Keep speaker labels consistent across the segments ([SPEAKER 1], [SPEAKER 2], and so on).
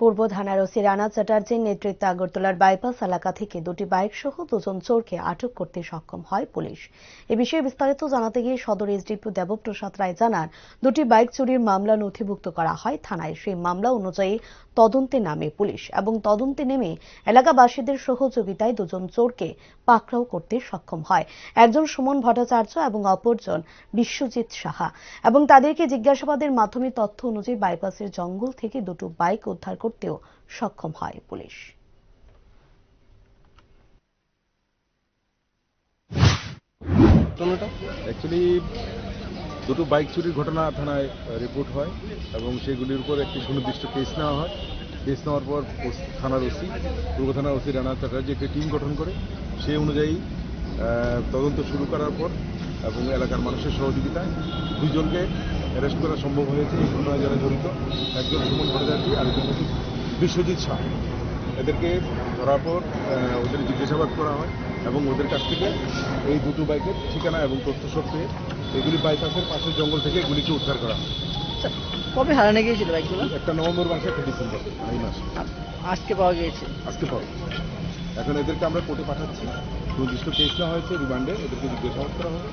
[SPEAKER 1] পূর্ব থানার ওসি রানা চ্যাটার্জির নেতৃত্বে আগরতলার বাইপাস এলাকা থেকে দুটি বাইক সহ দুজন চোরকে আটক করতে সক্ষম হয় পুলিশ। এ বিষয়ে বিস্তারিত জানাতে গিয়ে সদর এসডিপিও দেবপ্রসাদ রায় জানান, দুটি বাইক চুরির মামলা নথিভুক্ত করা হয় থানায়। সেই মামলা অনুযায়ী তদন্তে নামে পুলিশ এবং তদন্তে নেমে এলাকাবাসীদের সহযোগিতায় দুজন চোরকে পাকড়াও করতে সক্ষম হয়। একজন সুমন ভট্টাচার্য এবং অপরজন বিশ্বজিৎ সাহা। এবং তাদেরকে জিজ্ঞাসাবাদের মাধ্যমে তথ্য অনুযায়ী বাইপাসের জঙ্গল থেকে দুটো বাইক উদ্ধার করতেও সক্ষম হয় পুলিশ।
[SPEAKER 2] ঘটনাটা?
[SPEAKER 3] অ্যাকচুয়ালি দুটো বাইক চুরির ঘটনা থানায় রিপোর্ট হয় এবং সেগুলির উপর একটি সুনির্দিষ্ট কেস নেওয়া হয়। কেস নেওয়ার পর থানার ওসি পূর্ব থানার ওসি রানা চ্যাটার্জি একটি টিম গঠন করে। সেই অনুযায়ী আহ, তদন্ত শুরু করার পর এবং এলাকার মানুষের সহযোগিতায় দুজনকে অ্যারেস্ট করা সম্ভব হয়েছে। এই ঘটনায় যারা জড়িত একজন সুমন ভট্টাচার্য আরেকজন হচ্ছে বিশ্বজিৎ শাহ। এদেরকে ধরার পর ওদের জিজ্ঞাসাবাদ করা হয় এবং ওদের কাছ থেকে এই দুটো বাইকের ঠিকানা এবং তথ্য সব পেয়ে এগুলি বাইপাসের পাশের জঙ্গল থেকে এগুলিকে উদ্ধার করা হয়।
[SPEAKER 2] আচ্ছা, কবে হারানো গিয়েছিল বাইকগুলো?
[SPEAKER 3] একটা নভেম্বর মাসে একটা ডিসেম্বর এই মাসে।
[SPEAKER 2] আজকে পাওয়া গিয়েছে।
[SPEAKER 3] আজকে পাবো এখন এদেরকে আমরা কোর্টে পাঠাচ্ছি। সুনির্দিষ্ট কেস নেওয়া হয়েছে রিমান্ডে এদেরকে জিজ্ঞাসাবাদ করা হবে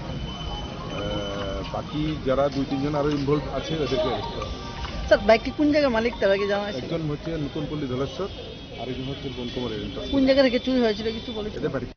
[SPEAKER 3] বাকি যারা দুই তিনজন আরও ইনভলভ আছে এদেরকে অ্যারেস্ট করা হবে।
[SPEAKER 2] স্যার বাইকটি কোন জায়গায় মালিক তার আগে জানা আছে?
[SPEAKER 3] একজন হচ্ছে নতুন পল্লী ধলেশ্বর আরেকজন হচ্ছে বনকুমার
[SPEAKER 2] কোন জায়গা থেকে চুরি হয়েছিল কিছু বলেছিল?
[SPEAKER 3] বাড়ি।